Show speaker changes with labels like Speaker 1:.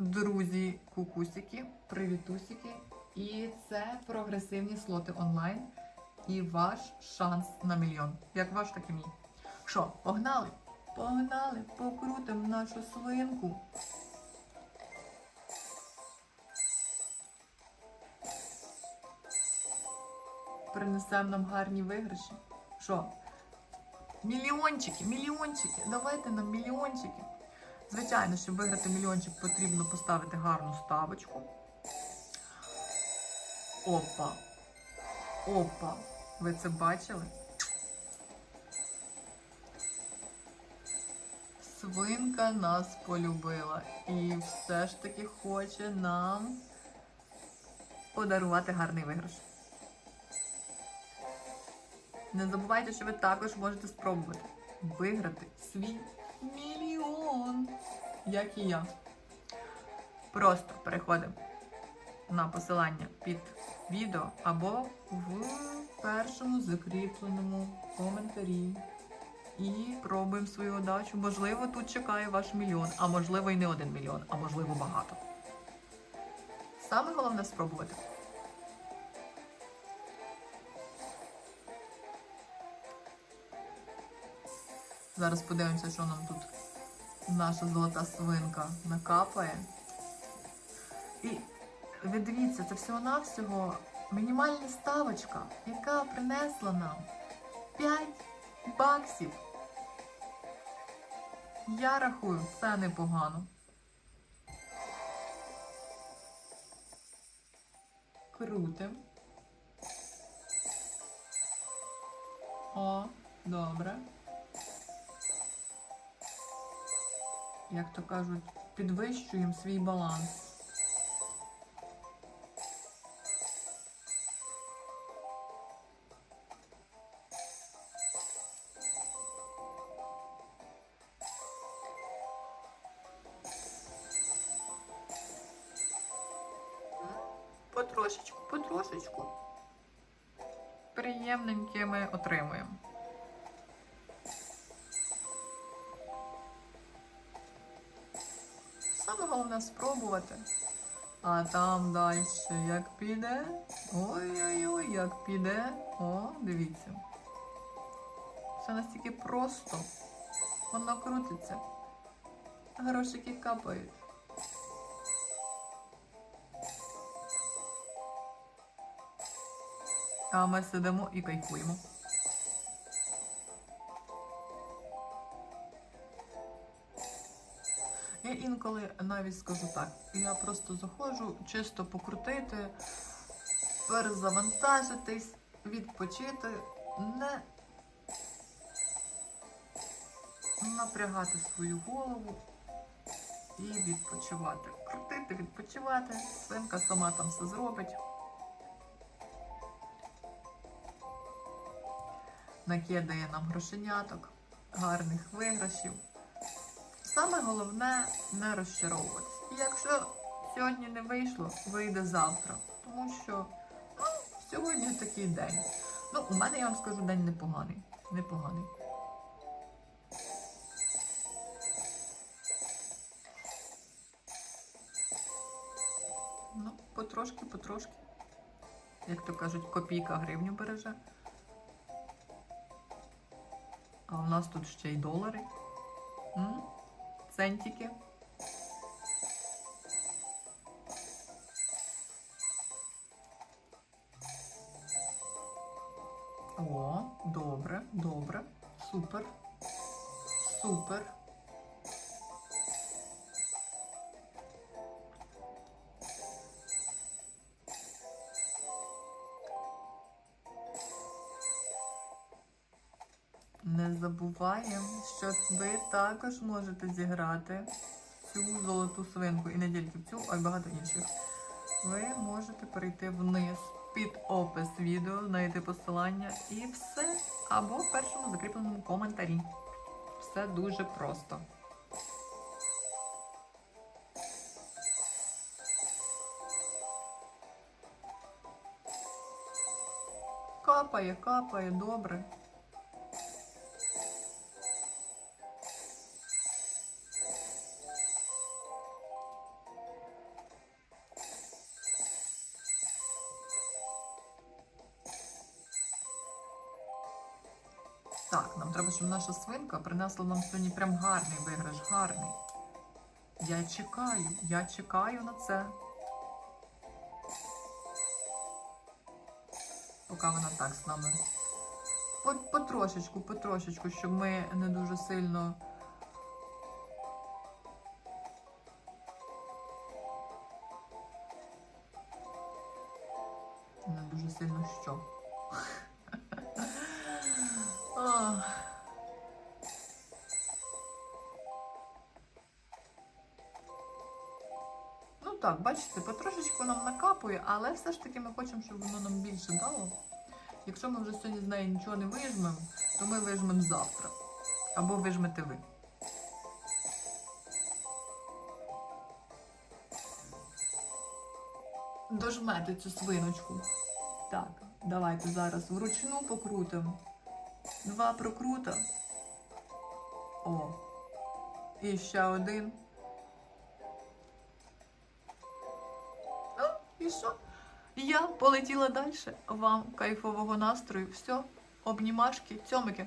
Speaker 1: Друзі, кукусики, привітусики. І це прогресивні слоти онлайн. І ваш шанс на мільйон. Як ваш, так і мій. Що, погнали? Погнали, покрутимо нашу свинку. Принесемо нам гарні виграші. Що? Мільйончики, мільйончики. Давайте нам мільйончики. Звичайно, щоб виграти мільйончик, потрібно поставити гарну ставочку. Опа. Опа. Ви це бачили? Свинка нас полюбила і все ж таки хоче нам подарувати гарний виграш. Не забувайте, що ви також можете спробувати виграти свій як і я. Просто переходимо на посилання під відео або в першому закріпленому коментарі. І пробуємо свою удачу. Можливо, тут чекає ваш мільйон, а можливо і не один мільйон, а можливо багато. Саме головне спробувати. Зараз подивимося, що нам тут наша золота свинка накапає. І ви дивіться, це всього-навсього мінімальна ставочка, яка принесла нам 5 баксів. Я рахую, це непогано. Крутим. О, добре. Як то кажуть, підвищуємо свій баланс. Потрошечку, потрошечку. Приємненьке ми отримуємо. Саме головне спробувати. А там далі як піде. Ой-ой-ой, як піде. О, дивіться. Все настільки просто. Воно крутиться. Грошики капають. А ми сидимо і кайфуємо. Я інколи навіть скажу так, я просто заходжу чисто покрутити, перезавантажитись, відпочити, не напрягати свою голову і відпочивати. Крутити, відпочивати, свинка сама там все зробить. Накидає нам грошеняток, гарних виграшів. Саме головне не розчаровуватися. І якщо сьогодні не вийшло, вийде завтра. Тому що ну, сьогодні такий день. Ну, у мене я вам скажу день непоганий. Непоганий. Ну, потрошки, потрошки. Як то кажуть, копійка гривню береже. А у нас тут ще й долари. М? Центики. О, добре, добре. Супер. Супер. Не забуваємо, що ви також можете зіграти цю золоту свинку. І не тільки цю, а й багато інших. Ви можете перейти вниз під опис відео, знайти посилання і все. Або в першому закріпленому коментарі. Все дуже просто. Капає, капає, добре. Так, нам треба, щоб наша свинка принесла нам сьогодні прям гарний виграш, гарний. Я чекаю, я чекаю на це. Поки вона так з нами. Потрошечку, потрошечку, щоб ми не дуже сильно. Не дуже сильно що. Ну так, бачите, потрошечку нам накапує, але все ж таки ми хочемо, щоб воно нам більше дало. Якщо ми вже сьогодні з неї нічого не вижмемо, то ми вижмемо завтра. Або вижмете ви. Дожмете цю свиночку. Так, давайте зараз вручну покрутимо. Два прокрута. О. І ще один. І що? Я полетіла далі. Вам кайфового настрою. Все, обнімашки, цьомики.